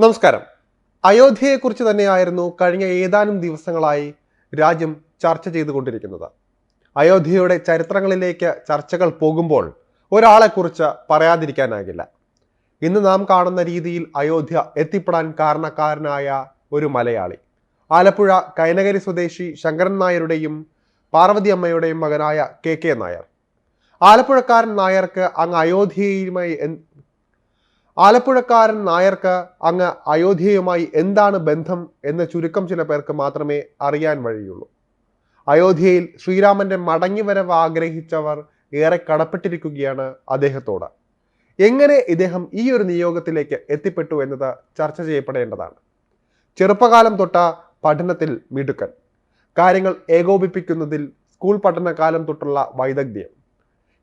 നമസ്കാരം. അയോധ്യയെക്കുറിച്ച് തന്നെയായിരുന്നു കഴിഞ്ഞ ഏതാനും ദിവസങ്ങളായി രാജ്യം ചർച്ച ചെയ്തുകൊണ്ടിരിക്കുന്നത്. അയോധ്യയുടെ ചരിത്രങ്ങളിലേക്ക് ചർച്ചകൾ പോകുമ്പോൾ ഒരാളെക്കുറിച്ച് പറയാതിരിക്കാനാകില്ല. ഇന്ന് നാം കാണുന്ന രീതിയിൽ അയോധ്യ എത്തിപ്പെടാൻ കാരണക്കാരനായ ഒരു മലയാളി. ആലപ്പുഴ കൈനകരി സ്വദേശി ശങ്കരൻ നായരുടെയും പാർവതി അമ്മയുടെയും മകനായ കെ കെ നായർ. ആലപ്പുഴക്കാരൻ നായർക്ക് അങ്ങ് അയോധ്യയുമായി ആലപ്പുഴക്കാരൻ നായർക്ക് അങ്ങ് അയോധ്യയുമായി എന്താണ് ബന്ധം എന്ന് ചുരുക്കം ചില പേർക്ക് മാത്രമേ അറിയാൻ വഴിയുള്ളൂ. അയോധ്യയിൽ ശ്രീരാമന്റെ മടങ്ങിവരവ് ആഗ്രഹിച്ചവർ ഏറെ കടപ്പെട്ടിരിക്കുകയാണ് അദ്ദേഹത്തോട്. എങ്ങനെ ഇദ്ദേഹം ഈ ഒരു നിയോഗത്തിലേക്ക് എത്തിപ്പെട്ടു എന്നത് ചർച്ച ചെയ്യപ്പെടേണ്ടതാണ്. ചെറുപ്പകാലം തൊട്ട പഠനത്തിൽ മിടുക്കൻ. കാര്യങ്ങൾ ഏകോപിപ്പിക്കുന്നതിൽ സ്കൂൾ പഠനകാലം തൊട്ടുള്ള വൈദഗ്ധ്യം.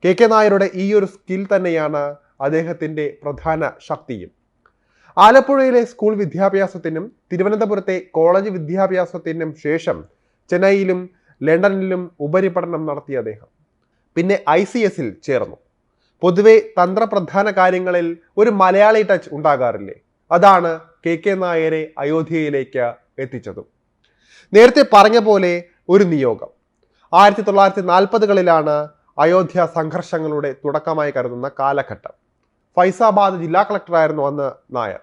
കെ കെ നായരുടെ ഈ ഒരു സ്കിൽ തന്നെയാണ് അദ്ദേഹത്തിന്റെ പ്രധാന ശക്തിയും. ആലപ്പുഴയിലെ സ്കൂൾ വിദ്യാഭ്യാസത്തിനും തിരുവനന്തപുരത്തെ കോളേജ് വിദ്യാഭ്യാസത്തിനും ശേഷം ചെന്നൈയിലും ലണ്ടനിലും ഉപരിപഠനം നടത്തിയ അദ്ദേഹം. പിന്നെ ഐ സി എസിൽ ചേർന്നു. പൊതുവെ തന്ത്രപ്രധാന കാര്യങ്ങളിൽ ഒരു മലയാളി ടച്ച് ഉണ്ടാകാറില്ലേ? അതാണ് കെ കെ നായരെ അയോധ്യയിലേക്ക് എത്തിച്ചതും. നേരത്തെ പറഞ്ഞ പോലെ ഒരു നിയോഗം. ആയിരത്തി തൊള്ളായിരത്തി നാൽപ്പതുകളിലാണ് അയോധ്യ സംഘർഷങ്ങളുടെ തുടക്കമായി കരുതുന്ന കാലഘട്ടം. ഫൈസാബാദ് ജില്ലാ കളക്ടറായിരുന്നു അന്ന് നായർ.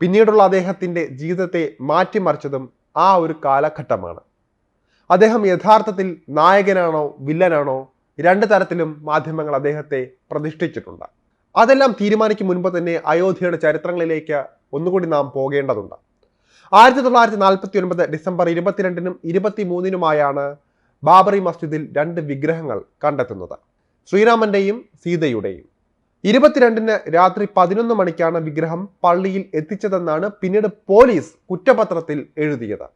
പിന്നീടുള്ള അദ്ദേഹത്തിന്റെ ജീവിതത്തെ മാറ്റിമറിച്ചതും ആ ഒരു കാലഘട്ടമാണ്. അദ്ദേഹം യഥാർത്ഥത്തിൽ നായകനാണോ വില്ലനാണോ രണ്ട് തരത്തിലും മാധ്യമങ്ങൾ അദ്ദേഹത്തെ പ്രതിഷ്ഠിച്ചിട്ടുണ്ട്. അതെല്ലാം തീരുമാനിക്കും മുൻപ് തന്നെ അയോധ്യയുടെ ചരിത്രങ്ങളിലേക്ക് ഒന്നുകൂടി നാം പോകേണ്ടതുണ്ട്. ആയിരത്തി തൊള്ളായിരത്തി നാൽപ്പത്തി ഒൻപത് ഡിസംബർ ഇരുപത്തിരണ്ടിനും ഇരുപത്തിമൂന്നിനുമായാണ് ബാബറി മസ്ജിദിൽ രണ്ട് വിഗ്രഹങ്ങൾ കണ്ടെത്തുന്നത്. ശ്രീരാമന്റെയും സീതയുടെയും. ഇരുപത്തിരണ്ടിന് രാത്രി പതിനൊന്ന് മണിക്കാണ് വിഗ്രഹം പള്ളിയിൽ എത്തിച്ചതെന്നാണ് പിന്നീട് പോലീസ് കുറ്റപത്രത്തിൽ എഴുതിയത്.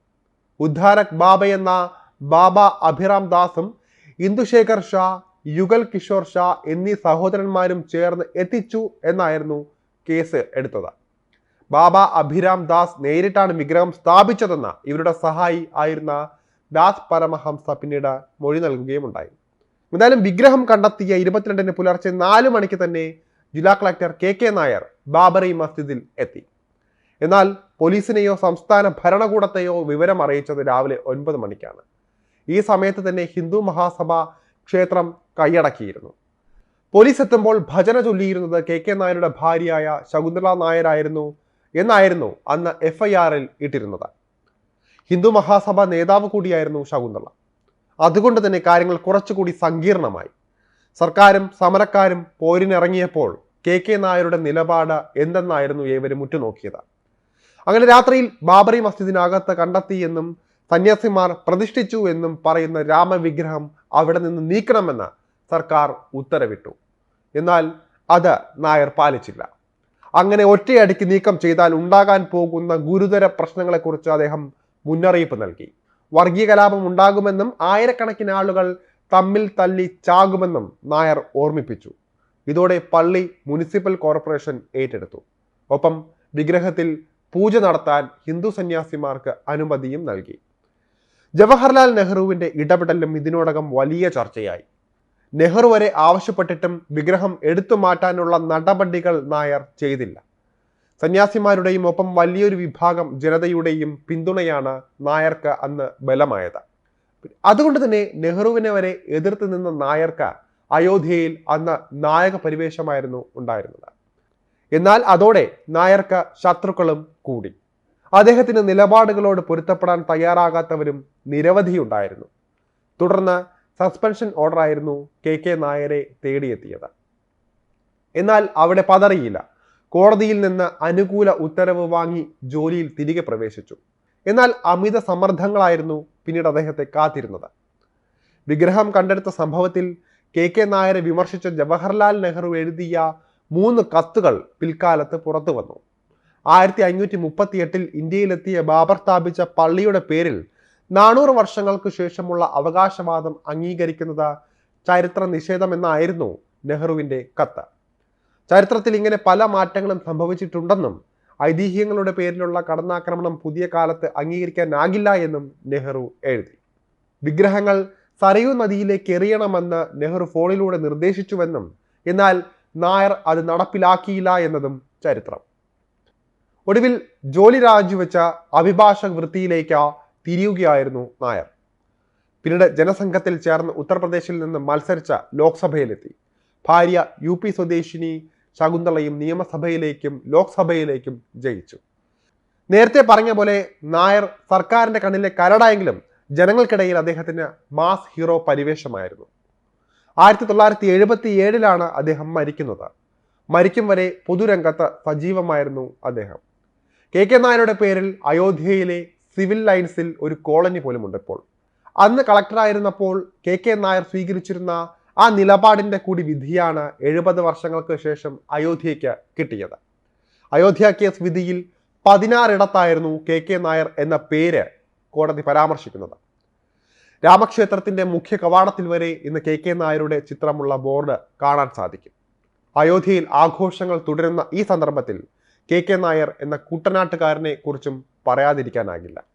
ഉദ്ധാരക് എന്ന ബാബ അഭിറാം ദാസും ഇന്ദുശേഖർ ഷാ യുഗൽ കിഷോർ ഷാ എന്നീ സഹോദരന്മാരും ചേർന്ന് എത്തിച്ചു എന്നായിരുന്നു കേസ് എടുത്തത്. ബാബ അഭിരാം ദാസ് നേരിട്ടാണ് വിഗ്രഹം സ്ഥാപിച്ചതെന്ന ഇവരുടെ സഹായി ആയിരുന്ന ദാസ് പരമഹംസ പിന്നീട് മൊഴി നൽകുകയുമുണ്ടായി. എന്തായാലും വിഗ്രഹം കണ്ടെത്തിയ ഇരുപത്തിരണ്ടിന് പുലർച്ചെ നാല് മണിക്ക് തന്നെ ജില്ലാ collector K K Nair Babri മസ്ജിദിൽ എത്തി. എന്നാൽ പോലീസിനെയോ സംസ്ഥാന ഭരണകൂടത്തെയോ വിവരം അറിയിച്ചത് രാവിലെ ഒൻപത് മണിക്കാണ്. ഈ സമയത്ത് തന്നെ ഹിന്ദു മഹാസഭ ക്ഷേത്രം കൈയടക്കിയിരുന്നു. പോലീസ് എത്തുമ്പോൾ ഭജന ചൊല്ലിയിരുന്നത് കെ കെ നായരുടെ ഭാര്യയായ ശകുന്തള നായരായിരുന്നു എന്നായിരുന്നു അന്ന് എഫ് ഐ ആറിൽ ഇട്ടിരുന്നത്. ഹിന്ദു മഹാസഭ നേതാവ് കൂടിയായിരുന്നു ശകുന്തള. അതുകൊണ്ട് തന്നെ കാര്യങ്ങൾ കുറച്ചുകൂടി സങ്കീർണമായി. സർക്കാരും സമരക്കാരും പോരിനിറങ്ങിയപ്പോൾ കെ കെ നായരുടെ നിലപാട് എന്തെന്നായിരുന്നു ഏവരും ഉറ്റുനോക്കിയത്. അങ്ങനെ രാത്രിയിൽ ബാബറി മസ്ജിദിനകത്ത് കണ്ടെത്തിയെന്നും സന്യാസിമാർ പ്രതിഷ്ഠിച്ചു എന്നും പറയുന്ന രാമവിഗ്രഹം അവിടെ നിന്ന് നീക്കണമെന്ന് സർക്കാർ ഉത്തരവിട്ടു. എന്നാൽ അത് നായർ പാലിച്ചില്ല. അങ്ങനെ ഒറ്റയടിക്ക് നീക്കം ചെയ്താൽ ഉണ്ടാകാൻ പോകുന്ന ഗുരുതര പ്രശ്നങ്ങളെക്കുറിച്ച് അദ്ദേഹം മുന്നറിയിപ്പ് നൽകി. വർഗീയ കലാപം ഉണ്ടാകുമെന്നും ആയിരക്കണക്കിന് ആളുകൾ തമ്മിൽ തല്ലി ചാകുമെന്നും നായർ ഓർമ്മിപ്പിച്ചു. ഇതോടെ പള്ളി മുനിസിപ്പൽ കോർപ്പറേഷൻ ഏറ്റെടുത്തു. ഒപ്പം വിഗ്രഹത്തിൽ പൂജ നടത്താൻ ഹിന്ദു സന്യാസിമാർക്ക് അനുമതിയും നൽകി. ജവഹർലാൽ നെഹ്റുവിന്റെ ഇടപെടലും ഇതിനോടകം വലിയ ചർച്ചയായി. നെഹ്റു വരെ ആവശ്യപ്പെട്ടിട്ടും വിഗ്രഹം എടുത്തു മാറ്റാനുള്ള നടപടികൾ നായർ ചെയ്തില്ല. സന്യാസിമാരുടെയും ഒപ്പം വലിയൊരു വിഭാഗം ജനതയുടെയും പിന്തുണയാണ് നായർക്ക് അന്ന് ബലമായത്. അതുകൊണ്ട് തന്നെ നെഹ്റുവിനെ വരെ എതിർത്ത് നിന്ന നായർക്ക് അയോധ്യയിൽ അന്ന് നായക പരിവേഷമായിരുന്നു ഉണ്ടായിരുന്നത്. എന്നാൽ അതോടെ നായർക്ക് ശത്രുക്കളും കൂടി. അദ്ദേഹത്തിന്റെ നിലപാടുകളോട് പൊരുത്തപ്പെടാൻ തയ്യാറാകാത്തവരും നിരവധി ഉണ്ടായിരുന്നു. തുടർന്ന് സസ്പെൻഷൻ ഓർഡറായിരുന്നു കെ കെ നായരെ തേടിയെത്തിയത്. എന്നാൽ അവിടെ പതറിയില്ല. കോടതിയിൽ നിന്ന് അനുകൂല ഉത്തരവ് വാങ്ങി ജോലിയിൽ തിരികെ പ്രവേശിച്ചു. എന്നാൽ അമിത സമ്മർദ്ദങ്ങളായിരുന്നു പിന്നീട് അദ്ദേഹത്തെ കാത്തിരുന്നത്. വിഗ്രഹം കണ്ടെടുത്ത സംഭവത്തിൽ കെ കെ നായരെ വിമർശിച്ച ജവഹർലാൽ നെഹ്റു എഴുതിയ മൂന്ന് കത്തുകൾ പിൽക്കാലത്ത് പുറത്തു വന്നു. ആയിരത്തി അഞ്ഞൂറ്റി മുപ്പത്തി എട്ടിൽ ഇന്ത്യയിലെത്തിയ ബാബർ സ്ഥാപിച്ച പള്ളിയുടെ പേരിൽ നാനൂറ് വർഷങ്ങൾക്ക് ശേഷമുള്ള അവകാശവാദം അംഗീകരിക്കുന്നത് ചരിത്ര നിഷേധമെന്നായിരുന്നു നെഹ്റുവിന്റെ കത്ത്. ചരിത്രത്തിൽ ഇങ്ങനെ പല മാറ്റങ്ങളും സംഭവിച്ചിട്ടുണ്ടെന്നും ഐതിഹ്യങ്ങളുടെ പേരിലുള്ള കടന്നാക്രമണം പുതിയ കാലത്ത് അംഗീകരിക്കാനാകില്ല എന്നും നെഹ്റു എഴുതി. വിഗ്രഹങ്ങൾ സരയൂ നദിയിലേക്ക് എറിയണമെന്ന് നെഹ്റു ഫോണിലൂടെ നിർദ്ദേശിച്ചുവെന്നും എന്നാൽ നായർ അത് നടപ്പിലാക്കിയില്ല എന്നതും ചരിത്രം. ഒടുവിൽ ജോലി രാജിവെച്ച അഭിഭാഷക വൃത്തിയിലേക്ക് തിരിയുകയായിരുന്നു നായർ. പിന്നീട് ജനസംഘത്തിൽ ചേർന്ന് ഉത്തർപ്രദേശിൽ നിന്ന് മത്സരിച്ച ലോക്സഭയിലെത്തി. ഭാര്യ യു പി സ്വദേശിനി ശകുന്തളയും നിയമസഭയിലേക്കും ലോക്സഭയിലേക്കും ജയിച്ചു. നേരത്തെ പറഞ്ഞ പോലെ നായർ സർക്കാരിന്റെ കണ്ണിലെ കരടായെങ്കിലും ജനങ്ങൾക്കിടയിൽ അദ്ദേഹത്തിന് മാസ് ഹീറോ പരിവേഷമായിരുന്നു. ആയിരത്തി തൊള്ളായിരത്തി എഴുപത്തി ഏഴിലാണ് അദ്ദേഹം മരിക്കുന്നത്. മരിക്കും വരെ പൊതുരംഗത്ത് സജീവമായിരുന്നു അദ്ദേഹം. കെ കെ നായരുടെ പേരിൽ അയോധ്യയിലെ സിവിൽ ലൈൻസിൽ ഒരു കോളനി പോലുമുണ്ട് ഇപ്പോൾ. അന്ന് കളക്ടറായിരുന്നപ്പോൾ കെ കെ നായർ സ്വീകരിച്ചിരുന്ന ആ നിലപാടിന്റെ കൂടി വിധിയാണ് എഴുപത് വർഷങ്ങൾക്ക് ശേഷം അയോധ്യയ്ക്ക് കിട്ടിയത്. അയോധ്യ കേസ് വിധിയിൽ പതിനാറിടത്തായിരുന്നു കെ കെ നായർ എന്ന പേര് കോടതി പരാമർശിക്കുന്നത്. രാമക്ഷേത്രത്തിന്റെ മുഖ്യ കവാടത്തിൽ വരെ ഇന്ന് കെ കെ നായരുടെ ചിത്രമുള്ള ബോർഡ് കാണാൻ സാധിക്കും. അയോധ്യയിൽ ആഘോഷങ്ങൾ തുടരുന്ന ഈ സന്ദർഭത്തിൽ കെ കെ നായർ എന്ന കുട്ടനാട്ടുകാരനെ കുറിച്ചും പറയാതിരിക്കാനാകില്ല.